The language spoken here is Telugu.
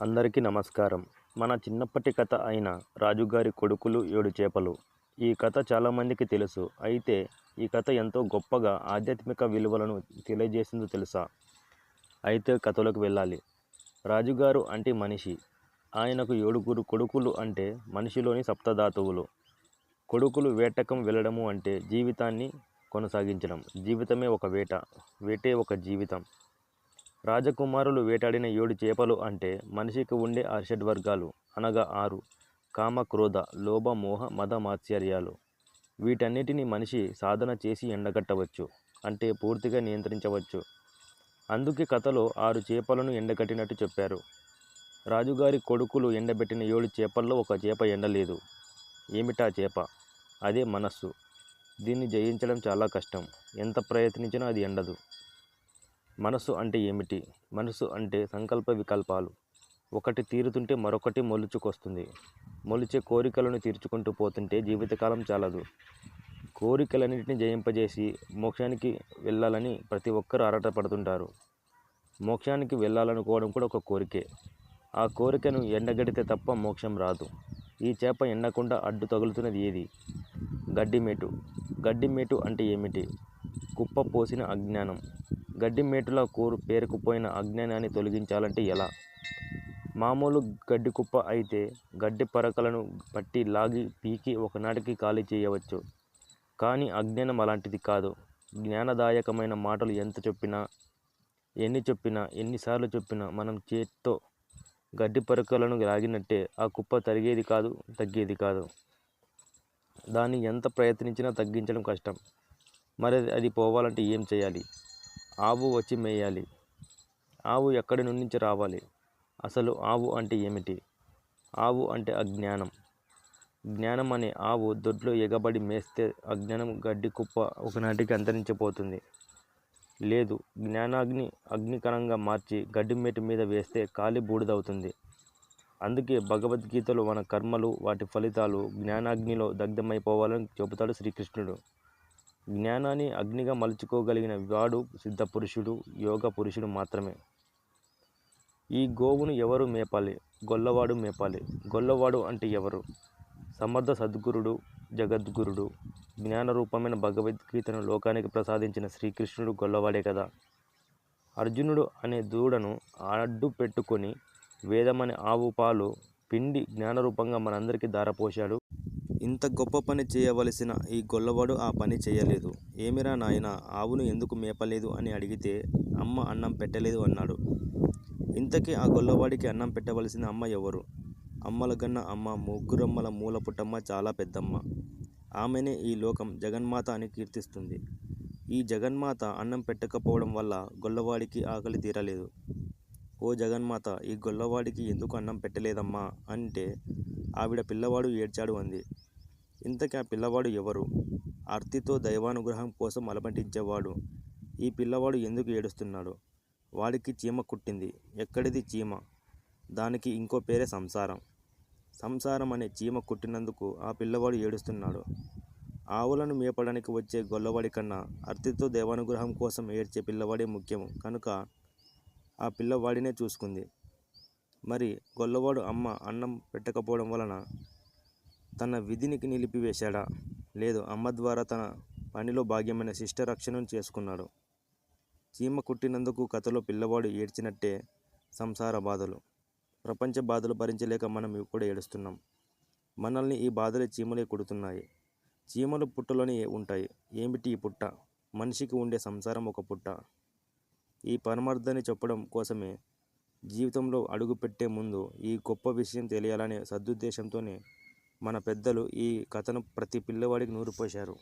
అందరికీ నమస్కారం. మన చిన్నప్పటి కథ అయిన రాజుగారి కొడుకులు ఏడు చేపలు. ఈ కథ చాలామందికి తెలుసు. అయితే ఈ కథ ఎంతో గొప్పగా ఆధ్యాత్మిక విలువలను తెలియజేసిందో తెలుసా? అయితే కథలోకి వెళ్ళాలి. రాజుగారు అంటే మనిషి. ఆయనకు ఏడుగురు కొడుకులు అంటే మనిషిలోని సప్తధాతువులు. కొడుకులు వేటకం వెళ్ళడము అంటే జీవితాన్ని కొనసాగించడం. జీవితమే ఒక వేట. వేటే ఒక జీవితం. రాజకుమారులు వేటాడిన ఏడు చేపలు అంటే మనిషికి ఉండే అర్షడ్ వర్గాలు అనగా ఆరు. కామ క్రోధ లోభ మోహ మద మాత్సర్యాలు. వీటన్నిటిని మనిషి సాధన చేసి ఎండగట్టవచ్చు. అంటే పూర్తిగా నియంత్రించవచ్చు. అందుకే కథలో ఆరు చేపలను ఎండగట్టినట్టు చెప్పారు. రాజుగారి కొడుకులు ఎండబెట్టిన ఏడు చేపల్లో ఒక చేప ఎండలేదు. ఏమిటా చేప? అదే మనస్సు. దీన్ని జయించడం చాలా కష్టం. ఎంత ప్రయత్నించినా అది ఎండదు. మనసు అంటే ఏమిటి? మనసు అంటే సంకల్ప వికల్పాలు. ఒకటి తీరుతుంటే మరొకటి మొలుచుకొస్తుంది. మొలిచే కోరికలను తీర్చుకుంటూ పోతుంటే జీవితకాలం చాలదు. కోరికలన్నింటినీ జయింపజేసి మోక్షానికి వెళ్ళాలని ప్రతి ఒక్కరూ ఆరాటపడుతుంటారు మోక్షానికి వెళ్ళాలనుకోవడం కూడా ఒక కోరికే. ఆ కోరికను ఎండగడితే తప్ప మోక్షం రాదు. ఈ చేప ఎండకుండా అడ్డు తగులుతున్నది ఏది? గడ్డిమేటు. గడ్డిమేటు అంటే ఏమిటి? కుప్ప పోసిన అజ్ఞానం. గడ్డి మేటుల కూరు పేరుకుపోయిన అజ్ఞానాన్ని తొలగించాలంటే ఎలా? మామూలు గడ్డి కుప్ప అయితే గడ్డి పరకలను పట్టి లాగి పీకి ఒకనాటికి ఖాళీ చేయవచ్చు. కానీ అజ్ఞానం అలాంటిది కాదు. జ్ఞానదాయకమైన మాటలు ఎంత చెప్పినా ఎన్ని చెప్పినా ఎన్నిసార్లు చెప్పినా మనం చేత్తో గడ్డి పరకలను లాగినట్టే ఆ కుప్ప తరిగేది కాదు తగ్గేది కాదు. దాన్ని ఎంత ప్రయత్నించినా తగ్గించడం కష్టం. మరి అది పోవాలంటే ఏం చేయాలి? ఆవు వచ్చి మేయాలి. ఆవు ఎక్కడి నుంచి రావాలి? అసలు ఆవు అంటే ఏమిటి? ఆవు అంటే అజ్ఞానం. జ్ఞానం అనే ఆవు దొడ్లో ఎగబడి మేస్తే అజ్ఞానం గడ్డి కుప్ప ఒకనాటికి అంతరించిపోతుంది. లేదు జ్ఞానాగ్ని అగ్నికరంగా మార్చి గడ్డి మేటి మీద వేస్తే కాలి బూడిదవుతుంది. అందుకే భగవద్గీతలో మన కర్మలు వాటి ఫలితాలు జ్ఞానాగ్నిలో దగ్ధమైపోవాలని చెబుతాడు శ్రీకృష్ణుడు. జ్ఞానాన్ని అగ్నిగా మలుచుకోగలిగిన వాడు సిద్ధపురుషుడు యోగ పురుషుడు మాత్రమే. ఈ గోవును ఎవరు మేపాలి? గొల్లవాడు మేపాలి. గొల్లవాడు అంటే ఎవరు? సమర్థ సద్గురుడు జగద్గురుడు జ్ఞానరూపమైన భగవద్గీతను లోకానికి ప్రసాదించిన శ్రీకృష్ణుడు గొల్లవాడే కదా. అర్జునుడు అనే దూడను అడ్డు పెట్టుకొని వేదమనే ఆవు పాలు పిండి జ్ఞానరూపంగా మనందరికీ దారపోశాడు ఇంత గొప్ప పని చేయవలసిన ఈ గొల్లవాడు ఆ పని చేయలేదు. ఏమిరా నాయన ఆవును ఎందుకు మేపలేదు అని అడిగితే అమ్మ అన్నం పెట్టలేదు అన్నాడు. ఇంతకీ ఆ గొల్లవాడికి అన్నం పెట్టవలసిన అమ్మ ఎవరు? అమ్మల కన్నా అమ్మ ముగ్గురమ్మల మూల పుట్టమ్మ చాలా పెద్దమ్మ. ఆమెనే ఈ లోకం జగన్మాత అని కీర్తిస్తుంది. ఈ జగన్మాత అన్నం పెట్టకపోవడం వల్ల గొల్లవాడికి ఆకలి తీరలేదు. ఓ జగన్మాత ఈ గొల్లవాడికి ఎందుకు అన్నం పెట్టలేదమ్మా? అంటే ఆవిడ పిల్లవాడు ఏడ్చాడు అంది. ఇంతకీ ఆ పిల్లవాడు ఎవరు? ఆర్తితో దైవానుగ్రహం కోసం అలమటించేవాడు. ఈ పిల్లవాడు ఎందుకు ఏడుస్తున్నాడు? వాడికి చీమ కుట్టింది. ఎక్కడిది చీమ? దానికి ఇంకో పేరే సంసారం. సంసారం అనే చీమ కుట్టినందుకు ఆ పిల్లవాడు ఏడుస్తున్నాడు. ఆవులను మేపడానికి వచ్చే గొల్లవాడి కన్నా అర్తితో దేవానుగ్రహం కోసం ఏడ్చే పిల్లవాడే ముఖ్యం కనుక ఆ పిల్లవాడినే చూసుకుంది. మరి గొల్లవాడు అమ్మ అన్నం పెట్టకపోవడం వలన తన విధినికి నిలిపివేశాడా? లేదు అమ్మ ద్వారా తన పనిలో భాగ్యమైన శిష్ట రక్షణను చేసుకున్నాడు. చీమ కుట్టినందుకు కథలో పిల్లవాడు ఏడ్చినట్టే సంసార బాధలు. ప్రపంచ బాధలు భరించలేక మనం ఇప్పుడు ఏడుస్తున్నాం. మనల్ని ఈ బాధలే చీమలే కుడుతున్నాయి. చీమలు పుట్టలోనే ఉంటాయి. ఏమిటి ఈ పుట్ట? మనిషికి ఉండే సంసారం ఒక పుట్ట. ఈ పరమార్థాన్ని చెప్పడం కోసమే జీవితంలో అడుగుపెట్టే ముందు ఈ గొప్ప విషయం తెలియాలనే సదుద్దేశంతోనే మన పెద్దలు ఈ కథను ప్రతి పిల్లవాడికి నూరిపోశారు.